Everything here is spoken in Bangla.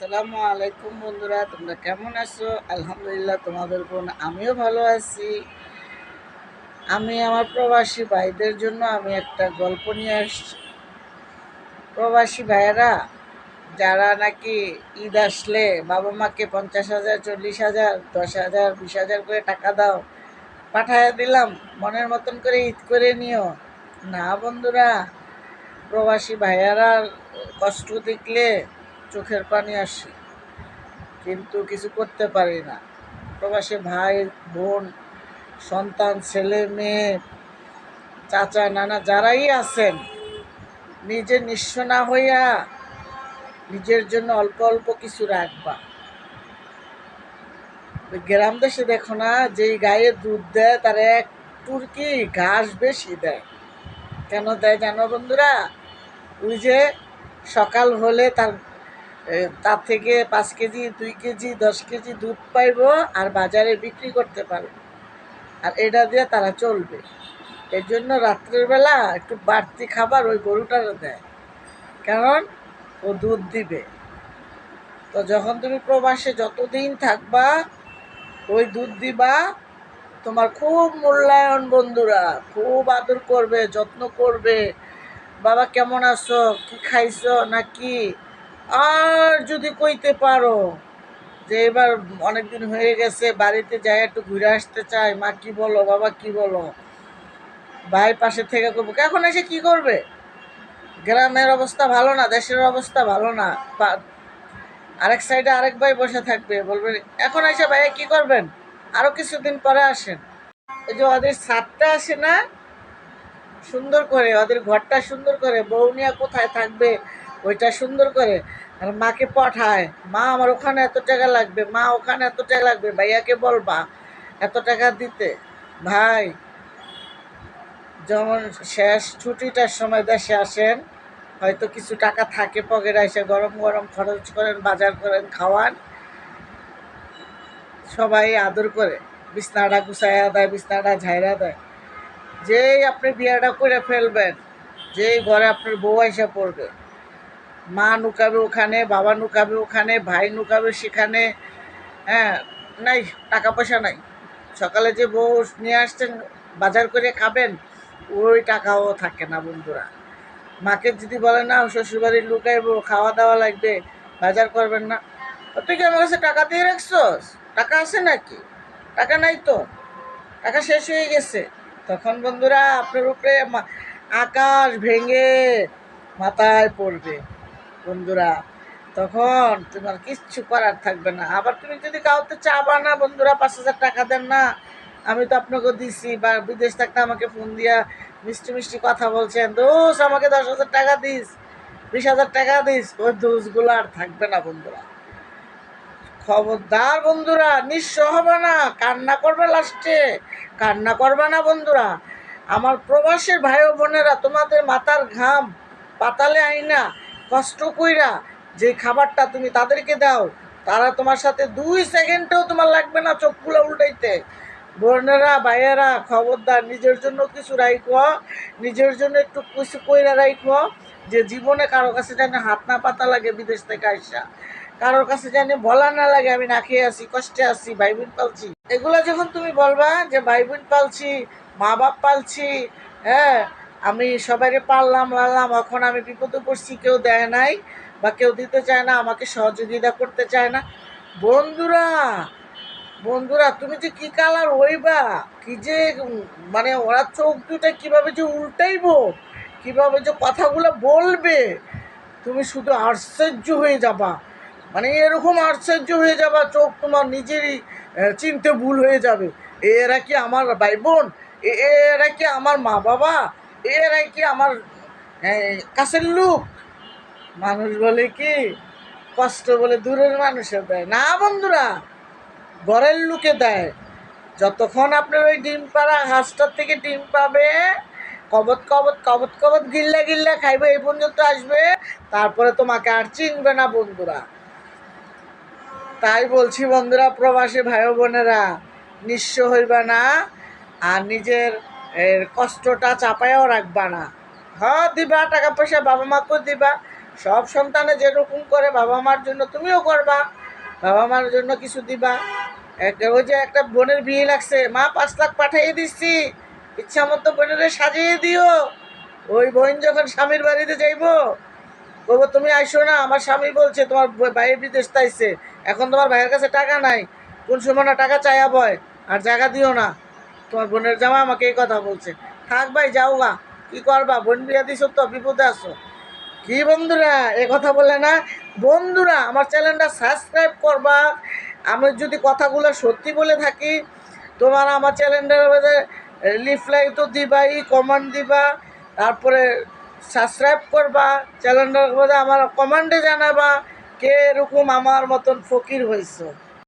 আসসালামু আলাইকুম বন্ধুরা, তোমরা কেমন আছো? আলহামদুলিল্লাহ তোমাদের বোন আমিও ভালো আছি। আমি আমার প্রবাসী ভাইদের জন্য আমি একটা গল্প নিয়ে আসছি। প্রবাসী ভাইয়েরা, যারা নাকি ঈদ আসলে বাবা মাকে পঞ্চাশ হাজার, চল্লিশ হাজার, দশ হাজার, বিশ হাজার করে টাকা দাও, পাঠায় দিলাম, মনের মতন করে ঈদ করে নিও। না বন্ধুরা, প্রবাসী ভাইয়ারা কষ্ট দেখলে চোখের পানি আসে, কিন্তু কিছু করতে পারি না। প্রবাসী ভাই, বোন, সন্তান, ছেলে, মেয়ে, চাচা, নানা যারাই আছেন, নিজে নিঃস্ব না হইয়া নিজের জন্য অল্প অল্প কিছু রাখবা। গ্রাম দেশে দেখো না, যেই গায়ে দুধ দেয়, তার এক টুরকি ঘাস বেশি দেয়। কেন দেয় জানো বন্ধুরা? ওই যে সকাল হলে তার তার থেকে পাঁচ কেজি, দুই কেজি, দশ কেজি দুধ পাইব আর বাজারে বিক্রি করতে পারবে। আর এটা দিয়ে তারা চলবে। এর জন্য রাত্রের বেলা একটু বাড়তি খাবার ওই গরুটার দেয়। কারণ ও দুধ দিবে। তো যখন তুমি প্রবাসে যতদিন থাকবা, ওই দুধ দিবা, তোমার খুব মূল্যায়ন বন্ধুরা, খুব আদর করবে, যত্ন করবে। বাবা কেমন আছো? কি খাইছো? না কি? আর যদি কইতে পারো যে এবার অনেক দিন হয়ে গেছে, বাড়িতে যাই একটু ঘুরে আসতে চাই, মা কি বলো, বাবা কি বলো, ভাই পাশে থেকে করব। এখন এসে কি করবে? গ্রামের অবস্থা ভালো না, দেশের অবস্থা ভালো না আরেক সাইডে আরেক ভাই বসে থাকবে, বলবে, এখন এসে ভাইয়া কি করবেন? আরও কিছুদিন পরে আসেন। এই যে ওদের ছাদটা আসে না, সুন্দর করে, ওদের ঘরটা সুন্দর করে বৌনিয়া কোথায় থাকবে? ওইটা সুন্দর করে। আর মাকে পাঠায়, মা, আমার ওখানে এত টাকা লাগবে, মা, ওখানে এত টাকা লাগবে, ভাইয়াকে বলবা এত টাকা দিতে। ভাই যেমন শেষ ছুটিটার সময় দেশে আসেন, হয়তো কিছু টাকা থাকে পকেটে, এসে গরম গরম খরচ করেন, বাজার করেন, খাওয়ান। সবাই আদর করে, বিছনাটা গুছাইয়া দেয়, বিছনাটা ঝাইরা দেয়। যেই আপনি বিয়েটা করে ফেলবেন, যেই ঘরে আপনার বউ এসে পড়বে মা নুকাবে ওখানে, বাবা নুকাবে ওখানে, ভাই নুকাবে সেখানে। হ্যাঁ নাই টাকা পয়সা নাই। সকালে যে বউ নিয়ে আসছেন, বাজার করে খাবেন, ওই টাকাও থাকে না বন্ধুরা। মাকে যদি বলে, না, শ্বশুরবাড়ির লুকাইবো খাওয়া দাওয়া লাগবে, বাজার করবেন না। তুই কি আমার কাছে টাকা দিয়ে রাখছস? টাকা আছে নাকি? টাকা নাই তো। টাকা শেষ হয়ে গেছে। তখন বন্ধুরা, আপনার উপরে আকাশ ভেঙে মাথায় পড়বে। বন্ধুরা, তখন তোমার কিচ্ছু করার থাকবে না। আবার তুমি যদি কাউকে চাবা না বন্ধুরা, পাঁচ হাজার টাকা দেন না। আমি তো আপনাকে দিছি, বা বিদেশ থাকতে আমাকে ফোন দিয়া মিষ্টি মিষ্টি কথা বলছেন। দোষ, আমাকে দশ হাজার টাকা দিস, বিশ হাজার টাকা দিস। ওই দোষগুলো আর থাকবে না, বন্ধুরা। খবরদার বন্ধুরা, নিঃস্ব হবে না, কান্না করবে লাস্টে। কান্না করবে না, বন্ধুরা। আমার প্রবাসের ভাই বোনেরা, তোমাদের মাথার ঘাম পাতালে আইনা। কষ্ট কইরা যে খাবারটা তুমি তাদেরকে দাও, তারা তোমার সাথে দুই সেকেন্ডেও তোমার লাগবে না চোখগুলো উল্টাইতে। বোনেরা, ভাইয়েরা, খবরদার, নিজের জন্য কিছু রাইখো, নিজের জন্য একটু কিছু কইরা রাইখো, যে জীবনে কারও কাছে যেন হাত না পাতা লাগে বিদেশ থেকে আসা কারোর কাছে জানি বলা না লাগে, আমি না খেয়ে আসি কষ্টে আছি ভাই বোন পালছি। এগুলো যখন তুমি বলবা যে ভাই বোন পালছি মা বাপ পালছি হ্যাঁ আমি সবাইকে পারলাম লালাম এখন আমি বিপদে পড়ছি, কেউ দেয় নাই বা কেউ দিতে চায় না, আমাকে সহযোগিতা করতে চায় না। বন্ধুরা বন্ধুরা, তুমি যে কি কালার হইবা কি যে মানে ওরা চোখ দুটা কীভাবে যে উল্টাইবো? কীভাবে যে কথাগুলো বলবে? তুমি শুধু আশ্চর্য হয়ে যাবা। মানে এরকম আশ্চর্য হয়ে যাবা, চোখ তোমার নিজেরই চিনতে ভুল হয়ে যাবে। এরা কি আমার ভাই বোন? এরা কি আমার মা বাবা এরা কি আমার কাছের লোক? মানুষ বলে কি, কষ্ট বলে দূরের মানুষের দেয়। না বন্ধুরা, ঘরের লোকে দেয়। যতক্ষণ আপনার ওই ডিম পাড়া হাঁসটার থেকে ডিম পাবে, কবত কবত কবত কবত গিল্লা গিল্লা খাইবে, এই পর্যন্ত আসবে, তারপরে তোমাকে আর চিনবে না বন্ধুরা। তাই বলছি বন্ধুরা, প্রবাসী ভাই বোনেরা, নিঃস্ব হইবে না, আর নিজের এর কষ্টটা চাপায়ও রাখবা না। হ্যাঁ দিবা টাকা পয়সা বাবা মাকেও দিবা। সব সন্তানে যেরকম করে বাবা মার জন্য তুমিও করবা। বাবা মার জন্য কিছু দিবা। ওই যে একটা বোনের বিয়ে লাগছে, মা পাঁচ লাখ পাঠিয়ে দিচ্ছি। ইচ্ছা মতো বোনের সাজিয়ে দিও। ওই বোন যখন স্বামীর বাড়িতে যাইবো, বলব, তুমি আইসো না, আমার স্বামী বলছে তোমার ভাইয়ের বিদেশ তাইছে। এখন তোমার ভাইয়ের কাছে টাকা নাই। কোন সময় না টাকা চাইয়া বয়, আর জায়গা দিও না। তোমার বোনের জামা আমাকে এই কথা বলছে। থাক ভাই, যাও গা। কি করবা? বোন বিয়া দিছো তো, বিপদে আসো কি বন্ধুরা, এ কথা বলে না। বন্ধুরা, আমার চ্যানেলটা সাবস্ক্রাইব করবা। আমি যদি কথাগুলো সত্যি বলে থাকি, তোমার আমার চ্যানেলটার মধ্যে লিফলাই তো দিবাই কমেন্ট দিবা। তারপরে সাবস্ক্রাইব করবা। চ্যানেলটার মধ্যে আমার কমেন্টে জানাবা, কে এরকম আমার মতন ফকির হয়েছে।